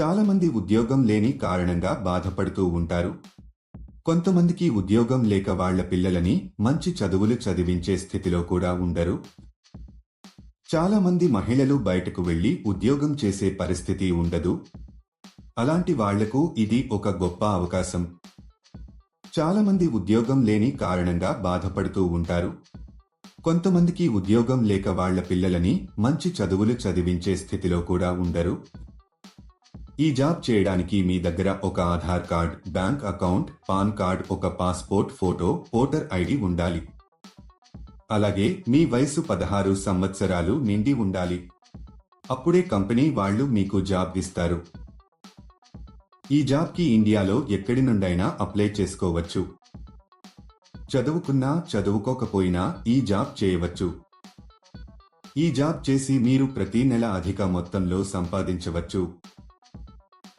చాలామంది ఉద్యోగం లేని కారణంగా బాధపడుతూ ఉంటారు. కొంతమందికి ఉద్యోగం లేక వాళ్ళ పిల్లలని మంచి చదువులు చదివించే స్థితిలో కూడా ఉండరు. చాలామంది మహిళలు బయటకు వెళ్ళి ఉద్యోగం చేసే పరిస్థితి ఉండదు. అలాంటి వాళ్ళకు ఇది ఒక గొప్ప అవకాశం. చాలామంది ఉద్యోగం లేని కారణంగా బాధపడుతూ ఉంటారు. కొంతమందికి ఉద్యోగం లేక వాళ్ళ పిల్లలని మంచి చదువులు చదివించే స్థితిలో కూడా ఉండరు. ఈ జాబ్ చేయడానికి మీ దగ్గర ఒక Aadhaar card bank account PAN card ఒక పాస్పోర్ట్ ఫోటో ఓటర్ ఐడి ఉండాలి. అలాగే మీ వయసు పదహారు సంవత్సరాలు నిండి ఉండాలి. అప్పుడే కంపెనీ వాళ్ళు మీకు జాబ్ ఇస్తారు. ఈ జాబ్కి ఇండియాలో ఎక్కడి నుండైనా అప్లై చేసుకోవచ్చు. చదువుకున్నా చదువుకోకపోయినా ఈ జాబ్ చేయవచ్చు. ఈ జాబ్ చేసి మీరు ప్రతి నెల అధిక మొత్తంలో సంపాదించవచ్చు.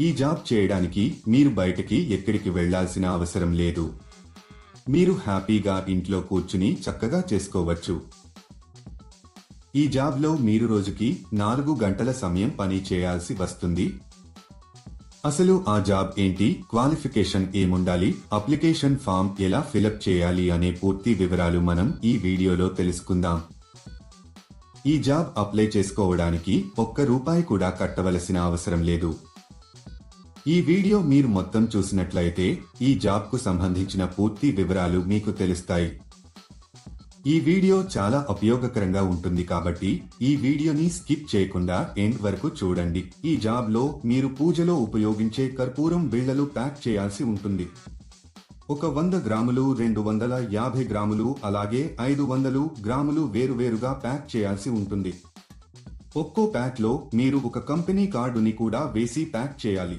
ఈ జాబ్ చేయడానికి మీరు బయటకి ఎక్కడికి వెళ్ళాల్సిన అవసరం లేదు. మీరు హ్యాపీగా ఇంట్లో కూర్చుని చక్కగా చేసుకోవచ్చు. ఈ జాబ్లో మీరు రోజుకి నాలుగు గంటల సమయం పని చేయాల్సి వస్తుంది. అసలు ఆ జాబ్ ఏంటి? క్వాలిఫికేషన్ ఏముండాలి? అప్లికేషన్ ఫామ్ ఎలా ఫిలప్ చేయాలి అనే పూర్తి వివరాలు మనం ఈ వీడియోలో తెలుసుకుందాం. ఈ జాబ్ అప్లై చేసుకోవడానికి ఒక్క రూపాయి కూడా కట్టవలసిన అవసరం లేదు. ఈ వీడియో మీరు మొత్తం చూసినట్లయితే ఈ జాబ్కు సంబంధించిన పూర్తి వివరాలు మీకు తెలుస్తాయి. ఈ వీడియో చాలా ఉపయోగకరంగా ఉంటుంది కాబట్టి ఈ వీడియోని స్కిప్ చేయకుండా ఎండ్ వరకు చూడండి. ఈ జాబ్లో మీరు పూజలో ఉపయోగించే కర్పూరం బిళ్ళలు ప్యాక్ చేయాల్సి ఉంటుంది. ఒక వంద గ్రాములు రెండు వందల యాభై గ్రాములు అలాగే ఐదు వందలు గ్రాములు వేరువేరుగా ప్యాక్ చేయాల్సి ఉంటుంది. ఒక్కో ప్యాక్లో మీరు ఒక కంపెనీ కార్డుని కూడా వేసి ప్యాక్ చేయాలి.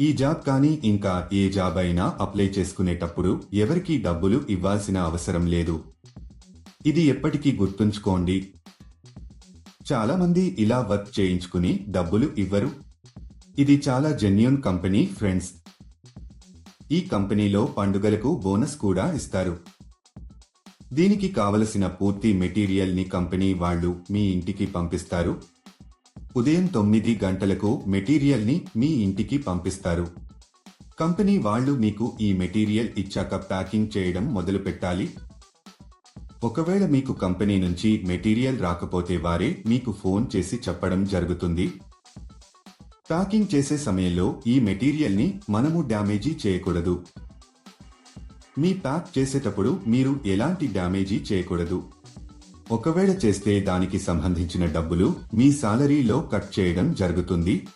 ఈ జాబ్ కానీ ఇంకా ఏ జాబ్ అయినా అప్లై చేసుకునేటప్పుడు ఎవరికీ డబ్బులు ఇవ్వాల్సిన అవసరం లేదు. ఇది ఎప్పటికీ గుర్తుంచుకోండి. చాలామంది ఇలా వర్క్ చేయించుకుని డబ్బులు ఇవ్వరు. ఇది చాలా జెన్యున్ కంపెనీ ఫ్రెండ్స్. ఈ కంపెనీలో పండుగలకు బోనస్ కూడా ఇస్తారు. దీనికి కావలసిన పూర్తి మెటీరియల్ని కంపెనీ వాళ్ళు మీ ఇంటికి పంపిస్తారు. ఉదయం తొమ్మిది గంటలకు మెటీరియల్ని మీ ఇంటికి పంపిస్తారు. కంపెనీ వాళ్ళు మీకు ఈ మెటీరియల్ ఇచ్చాక ప్యాకింగ్ చేయడం మొదలు పెట్టాలి ఒకవేళ మీకు కంపెనీ నుంచి మెటీరియల్ రాకపోతే వారే మీకు ఫోన్ చేసి చెప్పడం జరుగుతుంది. ప్యాకింగ్ చేసే సమయంలో ఈ మెటీరియల్ని మనము డ్యామేజీ చేయకూడదు. మీ ప్యాక్ చేసేటప్పుడు మీరు ఎలాంటి డ్యామేజీ చేయకూడదు. ఒకవేళ చేస్తే దానికి సంబంధించిన డబ్బులు మీ సాలరీలో కట్ చేయడం జరుగుతుంది.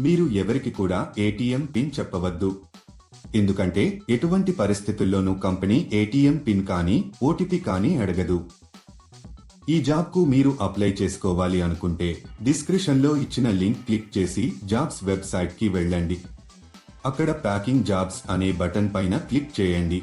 మీరు ఎవరికి కూడా ఏటీఎం పిన్ చెప్పవద్దు. ఎందుకంటే ఎటువంటి పరిస్థితుల్లోనూ కంపెనీ ఏటీఎం పిన్ కానీ ఓటీపీ కానీ అడగదు. ఈ జాబ్కు మీరు అప్లై చేసుకోవాలి అనుకుంటే డిస్క్రిప్షన్లో ఇచ్చిన లింక్ క్లిక్ చేసి జాబ్స్ వెబ్సైట్కి వెళ్ళండి. అక్కడ ప్యాకింగ్ జాబ్స్ అనే బటన్ పైన క్లిక్ చేయండి.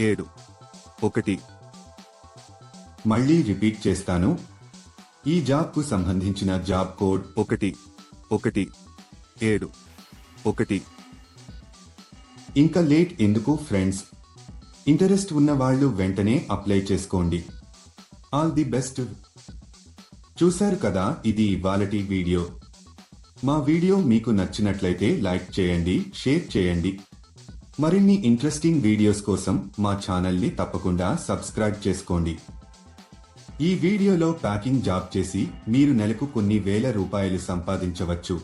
ఏడు. ఒకటి. మళ్ళీ రిపీట్ చేస్తాను. ఈ జాబ్కు సంబంధించిన జాబ్ కోడ్ ఒకటి. ఒకటి. ఏడు. ఒకటి. ఇంకా లేట్ ఎందుకు ఫ్రెండ్స్? ఇంటరెస్ట్ ఉన్న వాళ్ళు వెంటనే అప్లై చేసుకోండి. All the best. చూశారు కదా ఇది ఇవాళటి వీడియో. మా వీడియో మీకు నచ్చినట్లయితే లైక్ చేయండి షేర్ చేయండి. మరిన్ని ఇంట్రెస్టింగ్ వీడియోస్ కోసం మా ఛానల్ని తప్పకుండా సబ్స్క్రైబ్ చేసుకోండి. ఈ వీడియోలో ప్యాకింగ్ జాబ్ చేసి మీరు నెలకు కొన్ని వేల రూపాయలు సంపాదించవచ్చు.